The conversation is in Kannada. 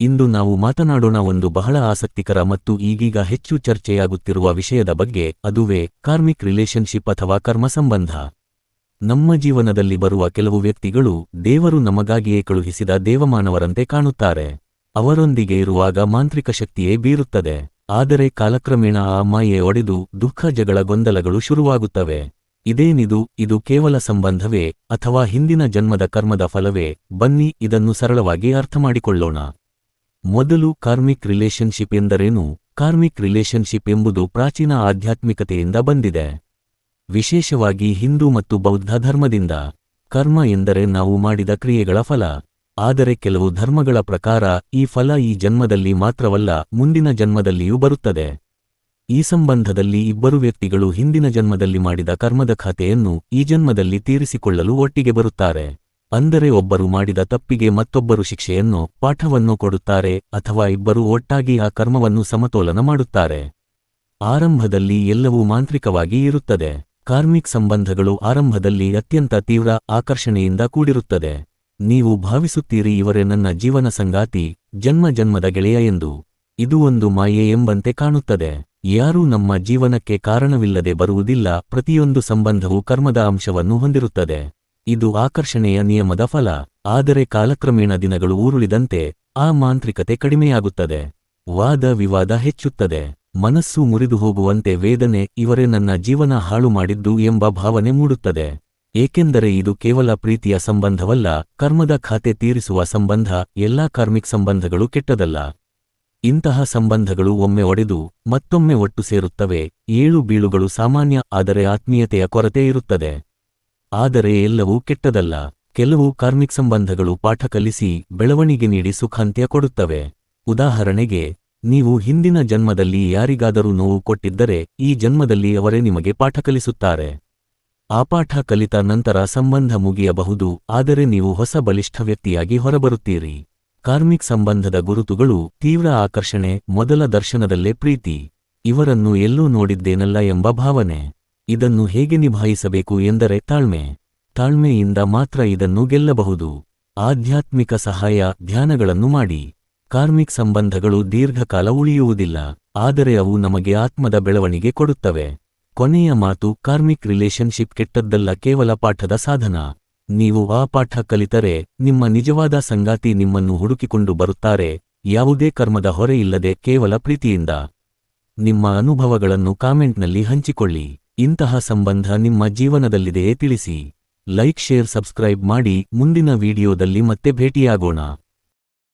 ಇಂದು ನಾವು ಮಾತನಾಡೋಣ ಒಂದು ಬಹಳ ಆಸಕ್ತಿಕರ ಮತ್ತು ಈಗೀಗ ಹೆಚ್ಚು ಚರ್ಚೆಯಾಗುತ್ತಿರುವ ವಿಷಯದ ಬಗ್ಗೆ, ಅದುವೇ ಕಾರ್ಮಿಕ್ ರಿಲೇಶನ್ಶಿಪ್ ಅಥವಾ ಕರ್ಮ ಸಂಬಂಧ. ನಮ್ಮ ಜೀವನದಲ್ಲಿ ಬರುವ ಕೆಲವು ವ್ಯಕ್ತಿಗಳು ದೇವರು ನಮಗಾಗಿಯೇ ಕಳುಹಿಸಿದ ದೇವಮಾನವರಂತೆ ಕಾಣುತ್ತಾರೆ. ಅವರೊಂದಿಗೆ ಇರುವಾಗ ಮಾಂತ್ರಿಕ ಶಕ್ತಿಯೇ ಬೀರುತ್ತದೆ. ಆದರೆ ಕಾಲಕ್ರಮೇಣ ಆ ಮಾಯೆ ಒಡೆದು ದುಃಖ ಜಗಳ ಗೊಂದಲಗಳು ಶುರುವಾಗುತ್ತವೆ. ಇದೇನಿದು, ಇದು ಕೇವಲ ಸಂಬಂಧವೇ ಅಥವಾ ಹಿಂದಿನ ಜನ್ಮದ ಕರ್ಮದ ಫಲವೇ? ಬನ್ನಿ, ಇದನ್ನು ಸರಳವಾಗಿ ಅರ್ಥಮಾಡಿಕೊಳ್ಳೋಣ. ಮೊದಲು ಕಾರ್ಮಿಕ್ ರಿಲೇಶನ್ಶಿಪ್ ಎಂದರೇನು? ಕಾರ್ಮಿಕ್ ರಿಲೇಶನ್ಶಿಪ್ ಎಂಬುದು ಪ್ರಾಚೀನ ಆಧ್ಯಾತ್ಮಿಕತೆಯಿಂದ ಬಂದಿದೆ. ವಿಶೇಷವಾಗಿ ಹಿಂದೂ ಮತ್ತು ಬೌದ್ಧ ಧರ್ಮದಿಂದ. ಕರ್ಮ ಎಂದರೆ ನಾವು ಮಾಡಿದ ಕ್ರಿಯೆಗಳ ಫಲ. ಆದರೆ ಕೆಲವು ಧರ್ಮಗಳ ಪ್ರಕಾರ, ಈ ಫಲ ಈ ಜನ್ಮದಲ್ಲಿ ಮಾತ್ರವಲ್ಲ, ಮುಂದಿನ ಜನ್ಮದಲ್ಲಿಯೂ ಬರುತ್ತದೆ. ಈ ಸಂಬಂಧದಲ್ಲಿ ಇಬ್ಬರು ವ್ಯಕ್ತಿಗಳು ಹಿಂದಿನ ಜನ್ಮದಲ್ಲಿ ಮಾಡಿದ ಕರ್ಮದ ಖಾತೆಯನ್ನು ಈ ಜನ್ಮದಲ್ಲಿ ತೀರಿಸಿಕೊಳ್ಳಲು ಒಟ್ಟಿಗೆ ಬರುತ್ತಾರೆ. ಅಂದರೆ ಒಬ್ಬರು ಮಾಡಿದ ತಪ್ಪಿಗೆ ಮತ್ತೊಬ್ಬರು ಶಿಕ್ಷೆಯನ್ನು, ಪಾಠವನ್ನು ಕೊಡುತ್ತಾರೆ ಅಥವಾ ಇಬ್ಬರು ಒಟ್ಟಾಗಿ ಆ ಕರ್ಮವನ್ನು ಸಮತೋಲನ ಮಾಡುತ್ತಾರೆ. ಆರಂಭದಲ್ಲಿ ಎಲ್ಲವೂ ಮಾಂತ್ರಿಕವಾಗಿ ಇರುತ್ತದೆ. ಕಾರ್ಮಿಕ್ ಸಂಬಂಧಗಳು ಆರಂಭದಲ್ಲಿ ಅತ್ಯಂತ ತೀವ್ರ ಆಕರ್ಷಣೆಯಿಂದ ಕೂಡಿರುತ್ತದೆ. ನೀವು ಭಾವಿಸುತ್ತೀರಿ, ಇವರೇ ನನ್ನ ಜೀವನ ಸಂಗಾತಿ, ಜನ್ಮ ಜನ್ಮದ ಗೆಳೆಯ ಎಂದು. ಇದು ಒಂದು ಮಾಯೆ ಎಂಬಂತೆ ಕಾಣುತ್ತದೆ. ಯಾರೂ ನಮ್ಮ ಜೀವನಕ್ಕೆ ಕಾರಣವಿಲ್ಲದೆ ಬರುವುದಿಲ್ಲ, ಪ್ರತಿಯೊಂದು ಸಂಬಂಧವು ಕರ್ಮದ ಅಂಶವನ್ನು ಹೊಂದಿರುತ್ತದೆ. ಇದು ಆಕರ್ಷಣೆಯ ನಿಯಮದ ಫಲ. ಆದರೆ ಕಾಲಕ್ರಮೇಣ ದಿನಗಳು ಊರುಳಿದಂತೆ ಆ ಮಾಂತ್ರಿಕತೆ ಕಡಿಮೆಯಾಗುತ್ತದೆ. ವಾದ ವಿವಾದ ಹೆಚ್ಚುತ್ತದೆ. ಮನಸ್ಸು ಮುರಿದು ಹೋಗುವಂತೆ ವೇದನೆ ಇವರೇ ನನ್ನ ಜೀವನ ಹಾಳು ಮಾಡಿದ್ದು ಎಂಬ ಭಾವನೆ ಮೂಡುತ್ತದೆ. ಏಕೆಂದರೆ ಇದು ಕೇವಲ ಪ್ರೀತಿಯ ಸಂಬಂಧವಲ್ಲ, ಕರ್ಮದ ಖಾತೆ ತೀರಿಸುವ ಸಂಬಂಧ, ಎಲ್ಲಾ ಕಾರ್ಮಿಕ್ ಸಂಬಂಧಗಳು ಕೆಟ್ಟದಲ್ಲ. ಇಂತಹ ಸಂಬಂಧಗಳು ಒಮ್ಮೆ ಒಡೆದು, ಮತ್ತೊಮ್ಮೆ ಒಟ್ಟು ಸೇರುತ್ತವೆ. ಏಳು ಬೀಳುಗಳು ಸಾಮಾನ್ಯ, ಆದರೆ ಆತ್ಮೀಯತೆಯ ಕೊರತೆ ಇರುತ್ತದೆ. ಆದರೆ ಎಲ್ಲವೂ ಕೆಟ್ಟದಲ್ಲ. ಕೆಲವು ಕಾರ್ಮಿಕ್ ಸಂಬಂಧಗಳು ಪಾಠ ಕಲಿಸಿ ಬೆಳವಣಿಗೆ ನೀಡಿ ಸುಖಾಂತ್ಯ ಕೊಡುತ್ತವೆ. ಉದಾಹರಣೆಗೆ, ನೀವು ಹಿಂದಿನ ಜನ್ಮದಲ್ಲಿ ಯಾರಿಗಾದರೂ ನೋವು ಕೊಟ್ಟಿದ್ದರೆ ಈ ಜನ್ಮದಲ್ಲಿ ಅವರೇ ನಿಮಗೆ ಪಾಠ ಕಲಿಸುತ್ತಾರೆ. ಆ ಪಾಠ ಕಲಿತ ನಂತರ ಸಂಬಂಧ ಮುಗಿಯಬಹುದು, ಆದರೆ ನೀವು ಹೊಸ ಬಲಿಷ್ಠ ವ್ಯಕ್ತಿಯಾಗಿ ಹೊರಬರುತ್ತೀರಿ. ಕಾರ್ಮಿಕ್ ಸಂಬಂಧದ ಗುರುತುಗಳು, ತೀವ್ರ ಆಕರ್ಷಣೆ, ಮೊದಲ ದರ್ಶನದಲ್ಲೇ ಪ್ರೀತಿ. ಇವರನ್ನು ಎಲ್ಲೂ ನೋಡಿದ್ದೇನಲ್ಲ ಎಂಬ ಭಾವನೆ. ಇದನ್ನು ಹೇಗೆ ನಿಭಾಯಿಸಬೇಕು ಎಂದರೆ ತಾಳ್ಮೆ. ತಾಳ್ಮೆಯಿಂದ ಮಾತ್ರ ಇದನ್ನು ಗೆಲ್ಲಬಹುದು. ಆಧ್ಯಾತ್ಮಿಕ ಸಹಾಯ, ಧ್ಯಾನಗಳನ್ನು ಮಾಡಿ. ಕಾರ್ಮಿಕ್ ಸಂಬಂಧಗಳು ದೀರ್ಘಕಾಲ ಉಳಿಯುವುದಿಲ್ಲ, ಆದರೆ ಅವು ನಮಗೆ ಆತ್ಮದ ಬೆಳವಣಿಗೆ ಕೊಡುತ್ತವೆ. ಕೊನೆಯ ಮಾತು, ಕಾರ್ಮಿಕ್ ರಿಲೇಶನ್ಶಿಪ್ ಕೆಟ್ಟದ್ದಲ್ಲ, ಕೇವಲ ಪಾಠದ ಸಾಧನ. ನೀವು ಆ ಪಾಠ ಕಲಿತರೆ, ನಿಮ್ಮ ನಿಜವಾದ ಸಂಗಾತಿ ನಿಮ್ಮನ್ನು ಹುಡುಕಿಕೊಂಡು ಬರುತ್ತಾರೆ, ಯಾವುದೇ ಕರ್ಮದ ಹೊರೆಯಿಲ್ಲದೆ ಕೇವಲ ಪ್ರೀತಿಯಿಂದ. ನಿಮ್ಮ ಅನುಭವಗಳನ್ನು ಕಾಮೆಂಟ್ನಲ್ಲಿ ಹಂಚಿಕೊಳ್ಳಿ. ಇಂತಹ ಸಂಬಂಧ ನಿಮ್ಮ ಜೀವನದಲ್ಲಿದೆಯೇ ತಿಳಿಸಿ. ಲೈಕ್ ಶೇರ್ ಸಬ್ಸ್ಕ್ರೈಬ್ ಮಾಡಿ ಮುಂದಿನ ವಿಡಿಯೋದಲ್ಲಿ ಮತ್ತೆ ಭೇಟಿಯಾಗೋಣ.